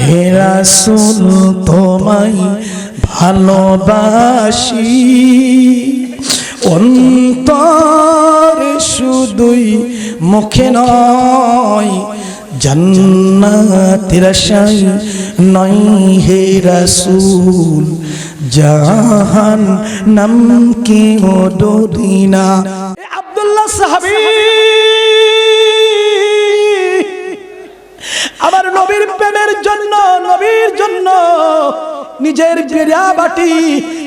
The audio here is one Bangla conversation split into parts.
হে রাসূল তোমায় ভালোবাসি। অন্তরে শুধুই মুখে নয়, জান্নাতের আশায় নয় হে রাসূল। জাহান নাম কি ও ডরিনা আব্দুল্লাহ সাহাবী। আমার নবীর প্রেমের জন্য, নবীর জন্য নিজের বাটি,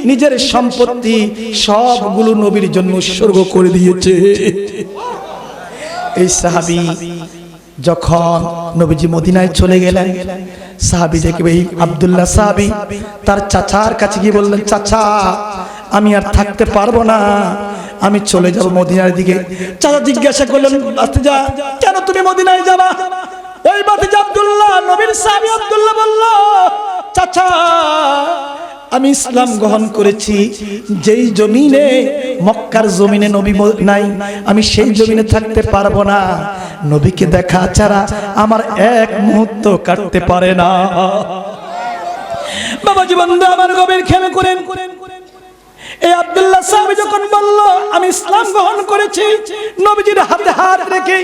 নিজের সম্পত্তি সবগুলো নবীর জন্য উৎসর্গ করে দিয়েছে। এই সাহাবি যখন নবীজি মদিনায় চলে গেলেন, সাহাবি দেখবে এই আবদুল্লাহ সাহাবি তার চাচার কাছে গিয়ে বললেন, চাচা, আমি আর থাকতে পারব না, আমি চলে যাব মদিনার দিকে। চাচা জিজ্ঞাসা করলেন, আসতে যা, কেন তুমি মদিনায় যাবা? নবীর সাহাবী আব্দুল্লাহ বলল, চাচা, আমি ইসলাম গ্রহণ করেছি, যেই জমিনে মক্কার জমিনে নবী নাই, আমি সেই জমিনে থাকতে পারব না। নবীকে দেখা ছাড়া আমার এক মুহূর্ত কাটতে পারে না। বাবা জীবন আমার গভীর খেমে করেন। এই আব্দুল্লাহ সাহেব যখন বলল, আমি ইসলাম গ্রহণ করেছি, নবীজির হাতে হাত রেখে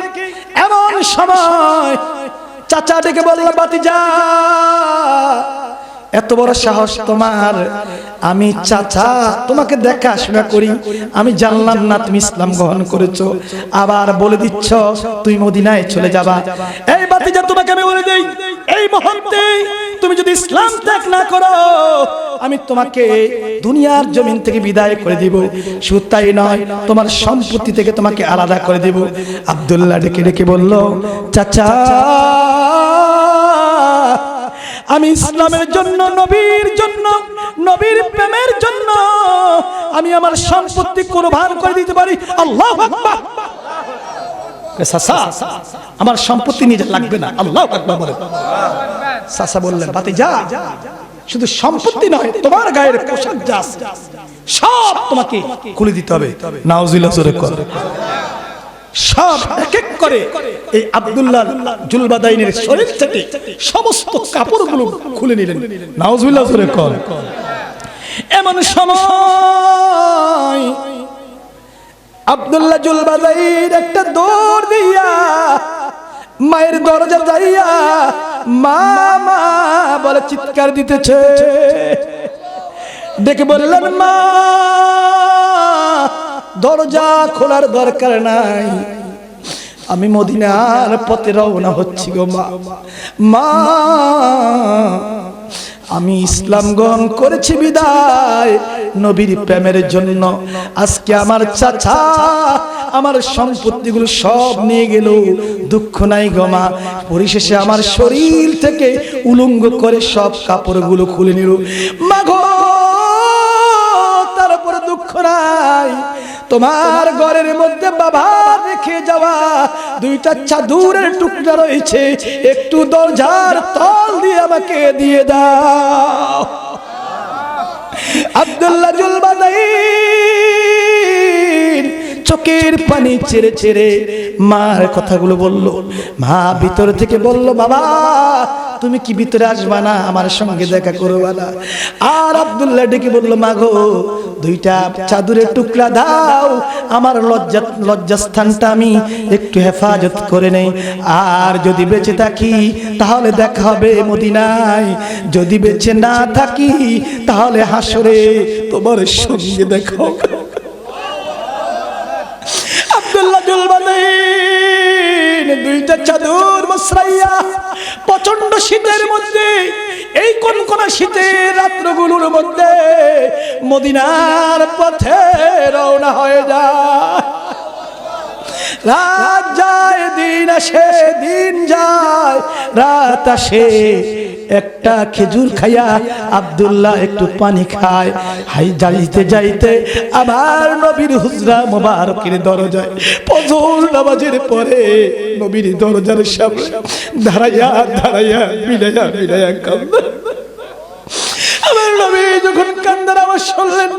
এমন সময় চাচা ডেকে বলল, বাতিজা, এত বড় সাহস তোমার। আমি চাচা, তোমাকে দেখাশোনা করি। আমি জানলাম না তুমি ইসলাম গ্রহণ করেছ। আবার বলে দিচ্ছ তুই মদিনায় চলে যাবা। এই বাতিজা, তোমাকে আমি বলে দেই, এই মুহূর্তে তুমি যদি ইসলাম ত্যাগ না করো, আমি তোমাকে দুনিয়ার জমিন থেকে বিদায় করে দিব। শুধু তাই নয়, তোমার সম্পত্তি থেকে তোমাকে আলাদা করে দিব। আব্দুল্লাহ ডেকে ডেকে বলল, চাচা আমি ইসলামের জন্য, নবীর জন্য, নবীর প্রেমের জন্য আমি আমার সম্পত্তি কোরবান করে দিতে পারি। আল্লাহ আমার সম্পত্তি নিজে লাগবে না। আল্লাহ বলে। সাসা বললেন বাতি যা শুধু সম্পত্তি নয়, তোমার গায়ের পোশাক যা সব তোমাকে খুলে দিতে হবে। নাউজুল্লাহ সব এক এক করে এই আব্দুল্লাহ জুলবাদাইনের শরীর থেকে সমস্ত কাপড়গুলো খুলে নিলেন। নাউজুল্লাহ জোরে কর এমন সময় আব্দুল্লাহ জুলবাদাইর একটা দৌড় দিয়া মায়ের দরজা যাইয়া মা মা বলে, চিৎকার দিতেছে। ডেকে বললেন, মা দরজা খোলার দরকার নাই। আমি মদিনার পথে রওনা হচ্ছি গো মা। মা, আমি ইসলাম গ্রহণ করেছি বিদায় নবীর প্রেমের জন্য। আজকে আমার চাচা আমার সম্পত্তিগুলো সব নিয়ে গেল। দুঃখ নাই গমা পরিশেষে আমার শরীর থেকে উলঙ্গ করে সব কাপড়গুলো খুলে নিল। মাঘ তারপরে দুঃখ নাই। তোমার ঘরের মধ্যে বাবা রেখে যাওয়া দুইটা চাদুরের টুকরা রয়েছে। একটু দরজার তল দিয়ে আমাকে দিয়ে দাও। আব্দুল্লাহ জুলবাদাইন চোখের পানি ছেড়ে ছেড়ে মার কথাগুলো বলল। মা ভিতর থেকে বলল, বাবা তুমি কি ভিতরে আসবা না? আমার সঙ্গে দেখা করবা না। আর আব্দুল্লাহ ডেকে বলল, মাগো, দুইটা চাদরের টুকরা দাও। আমার লজ্জা, লজ্জাস্থানটা আমি একটু হেফাজত করে নেই। আর যদি বেঁচে থাকি, তাহলে দেখা হবে মদিনায়। যদি বেঁচে না থাকি, তাহলে হাসরে তোমার সঙ্গে দেখো আব্দুল্লাহ জুলবাদিন দুইটা চাদর মসরাইয়া প্রচণ্ড শীতের মধ্যে, এই কোন কোন শীতের রাত্রগুলোর মধ্যে মদিনার পথে রওনা হয়ে যায়। রাত যায়, দিন আসে, দিন যায়, রাত আসে একটা খেজুর খাইয়া আব্দুল্লাহ একটু পানি খায়। হাই যাইতে যাইতে আবার নবীর হুজরা মোবারকের দরজায় ফজর নামাজের পরে নবীর দরজার সামনে দাঁড়াইয়া দাঁড়াইয়া বিদায়া বিদায়া কান্দা। আমার নবী যখন কান্দার আওয়াজ শুনলেন,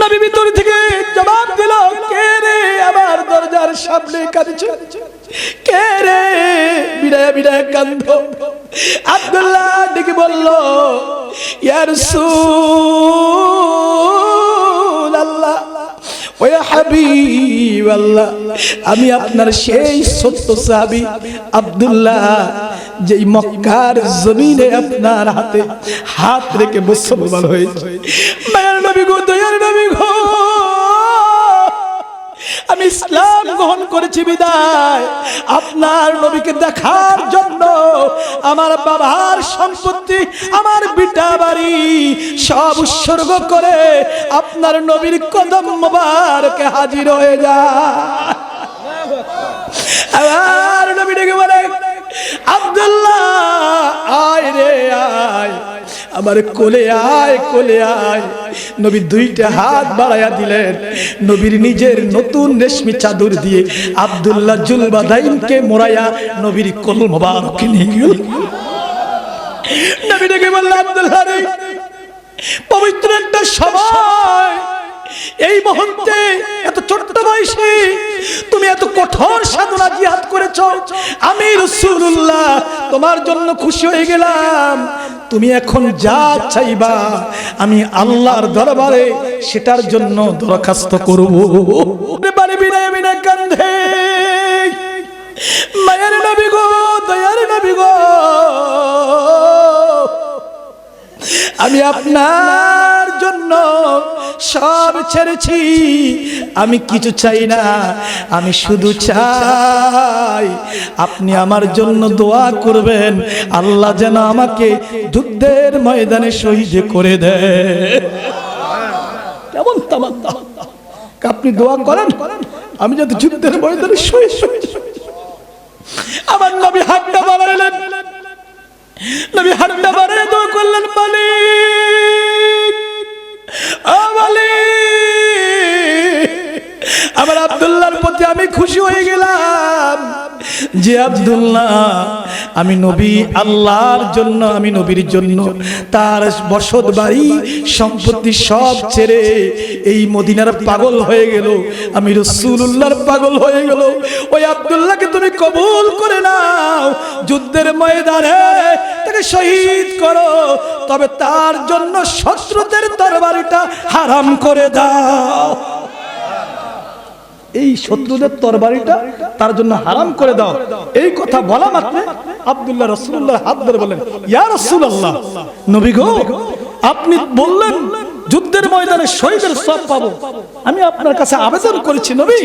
নবী ভিতর থেকে জবাব দিল, কে রে আমার দরজার সামনে কাঁদছে? কে রে? বিড়ায় বিড়ায় কান্ধ আব্দুল্লাহ ডেকে বলল ইয়ার আল্লাহ আমি আপনার সেই সত্য সাহাবি আব্দুল্লাহ, যেই মক্কার জমিনে আপনার হাতে হাত রেখে মুসলমান হয়েছে। গো। আমি ইসলাম গ্রহণ করেছি বিদায়। আপনার নবীকে দেখার জন্য আমার বাবার সম্পত্তি, আমার বিটা বাড়ি সব উৎসর্গ করে আপনার নবীর কদম মোবারকে হাজির হয়ে যায়। আবার নবী ডেকে বলে, আব্দুল্লাহ, আয় রে, আয়। আমার কোলে আয় কোলে আয়। নবী দুইটা হাত বাড়াইয়া দিলেন। নবীর নিজের নতুন রেশমি চাদর দিয়ে আব্দুল্লাহ জুলবাদাইনকে মোড়াইয়া নবীর কোল মোবারকে নিয়ে গেল। নবী ডেকে বলল আব্দুল্লাহ রে পবিত্র একটা সময় এই মহন্তে এত ছোট্ট বয়সে তুমি এত কঠোর সাধনা জিহাদ করেছ। আমি রসুল্লাহ তোমার জন্য খুশি হয়ে গেলাম। তুমি এখন যা চাইবা, আমি আল্লাহর দরবারে সেটার জন্য দরখাস্ত করব। বারে বিনায় বিনা কান্ধে মায়ের নবী গো, দয়ার নবী গো। আমি আপনার জন্য সব ছেড়েছি। আমি কিছু চাই না। আমি শুধু চাই। আপনি আমার জন্য দোয়া করবেন। আল্লাহ যেন আমাকে যুদ্ধের ময়দানে শহীদ করে দেয়। কেমন তামান্না আপনি দোয়া করেন? আমি যদি যুদ্ধের ময়দানে শহীদ শহীদ আমার নবী হাতটা বাড়ালেন। নবী হাতটা বাড়ালে দোয়া করলেন মালিক ও মালিক আমার আব্দুল্লাহর প্রতি আমি খুশি হয়ে গেলাম। যে আব্দুল্লাহ, আমি নবী আল্লাহর জন্য, আমি নবীর জন্য তার বসত বাড়ি, সম্পত্তি সব ছেড়ে এই মদিনার পাগল হয়ে গেল। আমি রসুল্লাহর পাগল হয়ে গেল। ওই আব্দুল্লাহকে তুমি কবুল করে নাও। যুদ্ধের ময়দানে তাকে শহীদ করো। তবে তার জন্য শত্রুদের তরবারিটা হারাম করে দাও। এই শত্রুদের তরবারিটা তার জন্য হারাম করে দাও। এই কথা বলা মাত্র আব্দুল্লাহ রসুল্লাহ হাত ধরে বলেন ইয়া নবী গো, আপনি বললেন যুদ্ধের ময়দানে শহীদের সব পাবো। আমি আপনার কাছে আবেদন করেছি, নবী।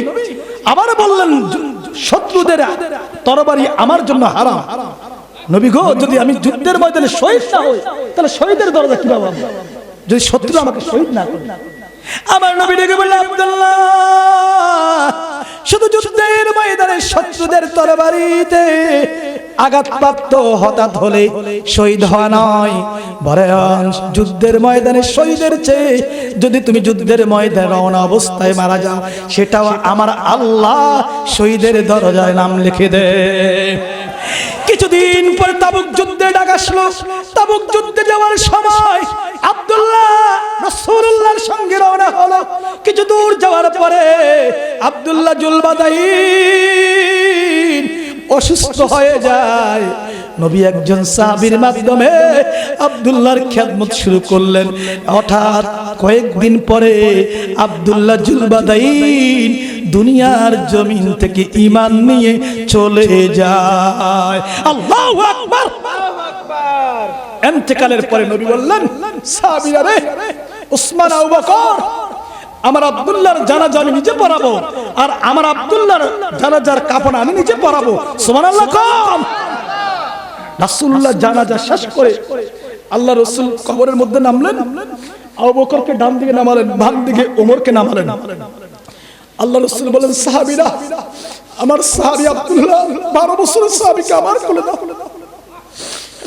আবার বললেন, শত্রুদের তরবারি আমার জন্য হারাম। নবী গো, যদি আমি যুদ্ধের ময়দানে শহীদ না হই, তাহলে শহীদের দরজা কীভাবে পাবো? যদি শত্রু আমাকে শহীদ না করে আমার নবী ডেকে বলল, আব্দুল্লাহ, শুধু যুদ্ধের ময়দানে শত্রুদের তরবারিতে আঘাতপ্রাপ্ত হঠাৎ হলে শহীদ হওয়া নয়। বরং যুদ্ধের ময়দানে শহীদের চেয়ে যদি তুমি যুদ্ধের ময়দানে রওনা অবস্থায় মারা যাও, সেটাও আমার আল্লাহ শহীদের দরজায় নাম লিখে দেয় কিছুদিন পরে তাবুক যুদ্ধে ডাক আসলো। তাবুক যুদ্ধে যাওয়ার সময় আব্দুল্লাহ রসুল্লাহর সঙ্গে রওনা হলো। কিছু দূর যাওয়ার পরে আব্দুল্লাহ জুলবাদাই অসুস্থ হয়ে যায়। নবী একজন সাহাবীর মাধ্যমে আব্দুল্লাহর খেদমত শুরু করলেন। হঠাৎ কয়েকদিন পরে আব্দুল্লাহ জুলবাদাইন দুনিয়ার জমিন থেকে ইমান নিয়ে চলে যায়। আল্লাহু আকবার! এন্তেকালের পরে নবী বললেন, সাহাবীরা রে উসমান আবু বকর, আমার আব্দুল্লাহর জানাজা আমি নিজে পড়াবো, আর আমার আব্দুল্লাহর জানাজার কাপড় আমি নিজে পড়াবো সুবহানাল্লাহ, কম! রাসূলুল্লাহ জানাজা শেষ করে আল্লাহ রসুল কবরের মধ্যে নামলেন। আবু বকরকে ডান দিকে নামালেন বাম দিকে ওমরকে নামালেন। আল্লাহ রসুল বলেন সাহাবীরা আমার সাহাবী আব্দুল্লাহ বারো বছরের সাহাবীকে আমার কোলে দাও।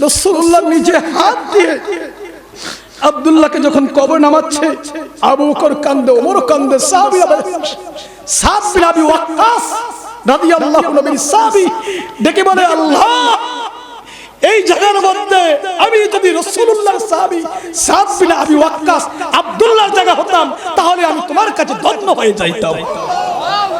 রসুল্লাহ নিজে হাত দিয়ে আব্দুল্লাহকে যখন কবর নামাচ্ছে আবু বকর কান্দে ওমর কান্দে সাহাবী সাদ বিন আবি ওয়াক্কাস রাদিয়াল্লাহু নবীর সাহাবী ডেকে বলে আল্লাহ এই জায়গার মধ্যে আমি যদি রসুল্লাহ সাহাবি সাদ বিন আবি ওয়াক্কাস আব্দুল্লাহর জায়গা হতাম, তাহলে আমি তোমার কাছে ধন্য হয়ে যাইতাম।